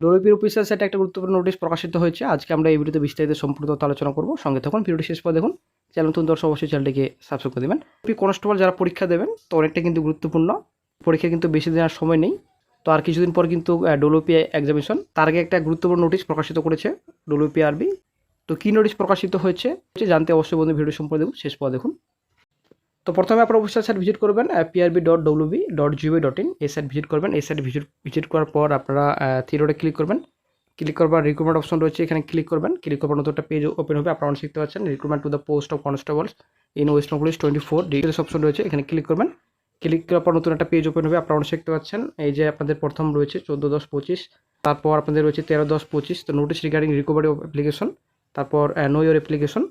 ডোলোপির officer সাইটে একটা গুরুত্বপূর্ণ নোটিশ প্রকাশিত হয়েছে। আজকে আমরা এই ভিডিওতে বিস্তারিত সম্পূর্ণ আলোচনা করব। সঙ্গে তখন ভিডিওটি শেষ পর দেখুন। চ্যানেল নতুন দর্শক অবশ্যই চ্যানেলটিকে সাবস্ক্রাইব করে দেবেন। কনস্টেবল যারা পরীক্ষা দেবেন, তো অনেকটা কিন্তু গুরুত্বপূর্ণ। পরীক্ষা কিন্তু বেশি দিন আর সময় নেই। তো আর কিছুদিন পর কিন্তু ডোলোপি এক্সামিনেশন তার আগে একটা গুরুত্বপূর্ণ নোটিশ প্রকাশিত করেছে ডোলোপি আরবি। তো কী নোটিশ প্রকাশিত হয়েছে, জানতে অবশ্যই বন্ধু ভিডিও সম্পর্কে দেখুন, শেষ পর দেখুন। তো প্রথমে আপনার অফিসিয়াল সাইট ভিজিট করবেন PRB dot WB dot GOV dot in এই সাইট ভিজিট করবেন। এই সাইট ভিজিট ভিজিট করার পর আপনারা থিরোডে ক্লিক করবেন। ক্লিক করবার রিক্রুটমেন্ট অপশন রয়েছে, এখানে ক্লিক করবেন। ক্লিক করবার নতুন একটা পেজ ওপেন হবে, আপনারা শিখতে পাচ্ছেন। Recruitment to the post of constables in West police twenty four details option রয়েছে, এখানে ক্লিক করবেন। ক্লিক করার পর নতুন একটা পেজ ওপেন হবে, আপনারা শিখতে পাচ্ছেন। এই যে আপনাদের প্রথম রয়েছে, চোদ্দ দশ পঁচিশ। তারপর আপনাদের রয়েছে তেরো দশ পঁচিশ। তো নোটিশ রিগার্ডিং রিকভারি অ্যাপ্লিকেশন তারপর নো ইয়োর অ্যাপ্লিকেশন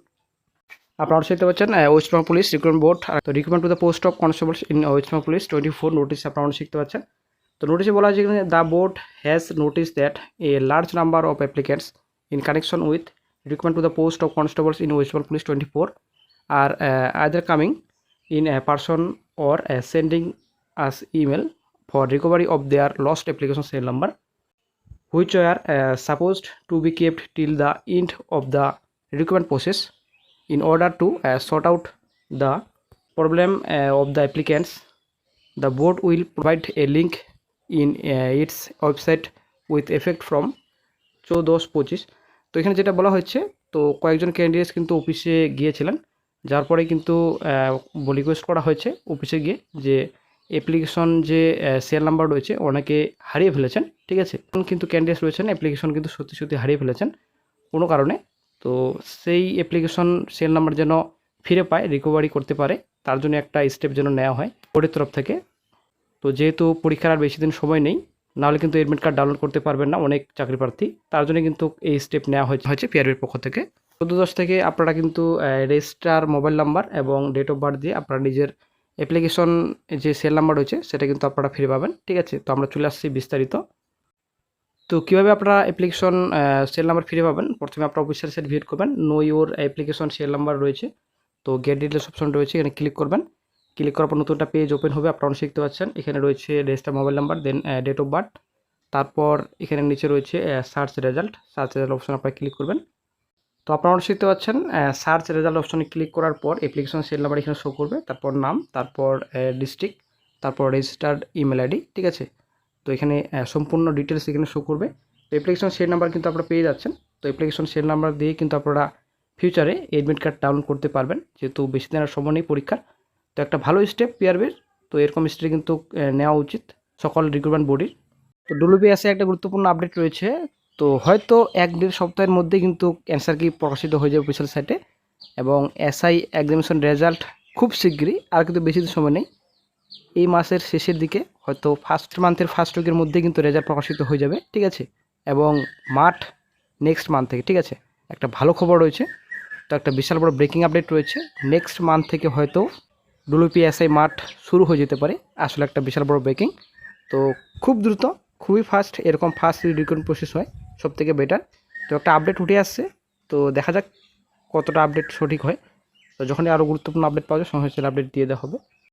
আপনারা দেখতে পাচ্ছেন West Bengal police recruitment board তো recruitment to the post of constables in West Bengal police twenty four notice আপনারা শিখতে পাচ্ছেন। তো নোটিশে বলা হয়েছে the board has notice that a large number of applicants in connection with recruitment to the post of constables in West Bengal police twenty four are either coming in person or sending us email for recovery of their lost application cell number which are uh, supposed to be kept till the end of the process. In order to uh, sort out the problem uh, of the applicants. The board will provide a link in uh, its website with effect from চৌদশ পঁচিশ। তো এখানে যেটা বলা হচ্ছে তো কয়েকজন candidates কিন্তু অফিসে গিয়েছিলেন যার পরে কিন্তু রিকোয়েস্ট করা হয়েছে অফিসে গিয়ে যে অ্যাপ্লিকেশন যে সেল নাম্বার রয়েছে অনেকে হারিয়ে ফেলেছেন ঠিক আছে? কিন্তু ক্যান্ডিডেটস রয়েছেন অ্যাপ্লিকেশন কিন্তু সত্যি সত্যি হারিয়ে ফেলেছেন কোনো কারণে। তো সেই অ্যাপ্লিকেশন সেল নাম্বার যেন ফিরে পায় রিকভারি করতে পারে, তার জন্য একটা স্টেপ যেন নেওয়া হয় বোর্ডের তরফ থেকে। তো যেহেতু পরীক্ষার আর বেশি দিন সময় নেই, নাহলে কিন্তু এডমিট কার্ড ডাউনলোড করতে পারবেন না অনেক চাকরি প্রার্থী। তার জন্য কিন্তু এই স্টেপ নেওয়া হয়েছে পিআরবির পক্ষ থেকে। চোদ্দ দশ থেকে আপনারা কিন্তু রেজিস্টার মোবাইল নাম্বার এবং ডেট অফ বার্থ দিয়ে আপনারা নিজের অ্যাপ্লিকেশন যে সেল নাম্বার রয়েছে, সেটা কিন্তু আপনারা ফিরে পাবেন। ঠিক আছে, তো আমরা চলে আসছি বিস্তারিত। তো কীভাবে আপনারা অ্যাপ্লিকেশন সেল নাম্বার ফিরে পাবেন? প্রথমে আপনার অফিসিয়াল সাইট ভিজিট করবেন know your application cell number রয়েছে। তো গেট ডিটেলস অপশন রয়েছে, এখানে ক্লিক করবেন। ক্লিক করার পর নতুন একটা পেজ ওপেন হবে, আপনারা শিখতে পাচ্ছেন। এখানে রয়েছে register mobile number then date of birth তারপর এখানে নিচে রয়েছে search result search result option আপনারা ক্লিক করবেন। তো আপনারা শিখতে পাচ্ছেন সার্চ রেজাল্ট অপশনে ক্লিক করার পর অ্যাপ্লিকেশন সেল নাম্বার এখানে শো করবে। তারপর নাম, তারপর ডিস্ট্রিক্ট তারপর রেজিস্টার্ড ইমেল আইডি ঠিক আছে? তো এখানে সম্পূর্ণ ডিটেলস এখানে শো করবে। তো অ্যাপ্লিকেশন সেল নাম্বার কিন্তু আপনারা পেয়ে যাচ্ছেন। তো অ্যাপ্লিকেশন সেল নাম্বার দিয়ে কিন্তু আপনারা ফিউচারে এডমিট কার্ড ডাউনলোড করতে পারবেন, যেহেতু বেশি দিনের সময় নেই পরীক্ষার। তো একটা ভালো স্টেপ পিআরবির তো এরকম স্টেপ কিন্তু নেওয়া উচিত সকল রিক্রুটমেন্ট বডির তো ডব্লিউবিএসে একটা গুরুত্বপূর্ণ আপডেট রয়েছে। তো হয়তো এক দেড় সপ্তাহের মধ্যে কিন্তু অ্যান্সার কি প্রকাশিত হয়ে যাবে অফিসিয়াল সাইটে এবং এসআই এক্সামিনেশন রেজাল্ট খুব শীঘ্রই আর কিন্তু বেশি সময় নেই। এই মাসের শেষের দিকে হয়তো ফার্স্ট মান্থের ফার্স্ট উইকের মধ্যে কিন্তু রেজাল্ট প্রকাশিত হয়ে যাবে, ঠিক আছে? এবং মাঠ নেক্সট মান্থ থেকে, ঠিক আছে? একটা ভালো খবর রয়েছে, তো একটা বিশাল বড় ব্রেকিং আপডেট রয়েছে। নেক্সট মান্থ থেকে হয়তো ডব্লিউপিএসআই মাঠ শুরু হয়ে যেতে পারে, আসলে একটা বিশাল বড় ব্রেকিং তো খুব দ্রুত, খুবই ফাস্ট এরকম ফাস্ট রিক্রুটমেন্ট প্রসেস হয় সব থেকে বেটার তো একটা আপডেট উঠে আসছে, তো দেখা যাক কতটা আপডেট সঠিক হয়। তো যখনই আরও গুরুত্বপূর্ণ আপডেট পাওয়া যায়, সঙ্গে আপডেট দিয়ে দেওয়া হবে।